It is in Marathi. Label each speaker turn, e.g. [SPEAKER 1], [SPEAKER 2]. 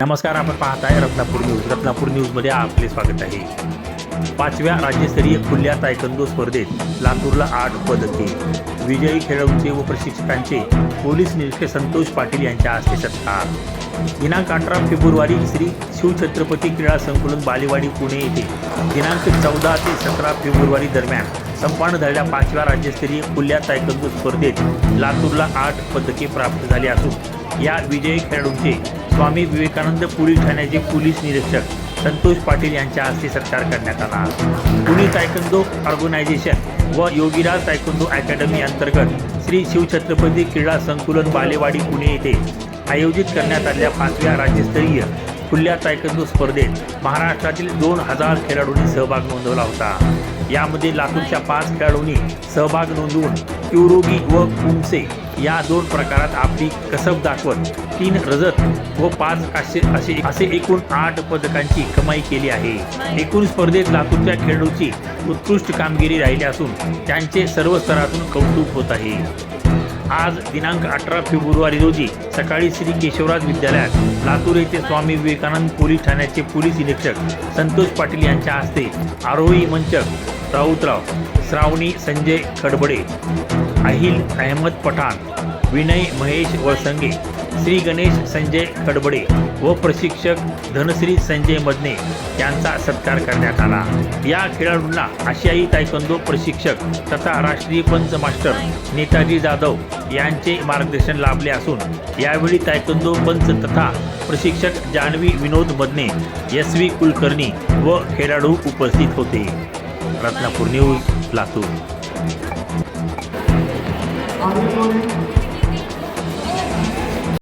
[SPEAKER 1] नमस्कार आपण पाहताय रत्नापूर न्यूज. रत्नापूर न्यूजमध्ये आपले स्वागत आहे. पाचव्या राज्यस्तरीय खुल्या तायकंदो स्पर्धेत लातूरला आठ पदके विजयी खेळाडूंचे व प्रशिक्षकांचे पोलीस निरीक्षक संतोष पाटील यांच्या हस्ते सत्कार. दिनांक अठरा फेब्रुवारी श्री शिवछत्रपती क्रीडा संकुलन बालेवाडी पुणे येथे दिनांक चौदा ते सतरा फेब्रुवारी दरम्यान संपन्न झालेल्या पाचव्या राज्यस्तरीय खुल्या तायकंदो स्पर्धेत लातूरला आठ पदके प्राप्त झाली असून या विजयी खेळाडूंचे स्वामी विवेकानंद पोलीस ठाण्याचे पोलीस निरीक्षक संतोष पाटील यांच्या हस्ते सत्कार करण्यात आला. पुणे तायकंदो ऑर्गनायझेशन व योगीराज तायकंदो अकॅडमी अंतर्गत श्री शिवछत्रपती क्रीडा संकुलन बालेवाडी पुणे येथे आयोजित करण्यात आलेल्या पाचव्या राज्यस्तरीय खुल्या तायकंदू स्पर्धेत महाराष्ट्रातील दोन हजार खेळाडूंनी सहभाग नोंदवला होता. यामध्ये लातूरच्या पाच खेळाडूंनी सहभाग नोंदवून क्युरोगी व कुमसे या दोन प्रकारात आपली कसब दाखवत तीन रजत व पाच असे असे असे एकूण आठ पदकांची कमाई केली आहे. एकूण स्पर्धेत लातूरच्या खेळाडूची उत्कृष्ट कामगिरी राहिली असून त्यांचे सर्व स्तरातून कौतुक होत आहे. आज दिनांक अठरा फेब्रुवारी रोजी सकाळी श्री केशवराज विद्यालयात लातूर येथे स्वामी विवेकानंद पोलीस ठाण्याचे पोलीस निरीक्षक संतोष पाटील यांच्या हस्ते आरोही मंचक राऊतराव श्रावणी संजय खडबडे अहिल अहमद पठाण विनय महेश वळसंगे श्री गणेश संजय कडबडे व प्रशिक्षक धनश्री संजय मदने यांचा सत्कार करण्यात आला. या खेळाडूंना आशियाई तायकंदो प्रशिक्षक तथा राष्ट्रीय पंच मास्टर नेताजी जाधव यांचे मार्गदर्शन लाभले असून यावेळी तायकंदो पंच तथा प्रशिक्षक जान्हवी विनोद मदने एस व्ही कुलकर्णी व खेळाडू उपस्थित होते. रत्नापूर न्यूज लातूर.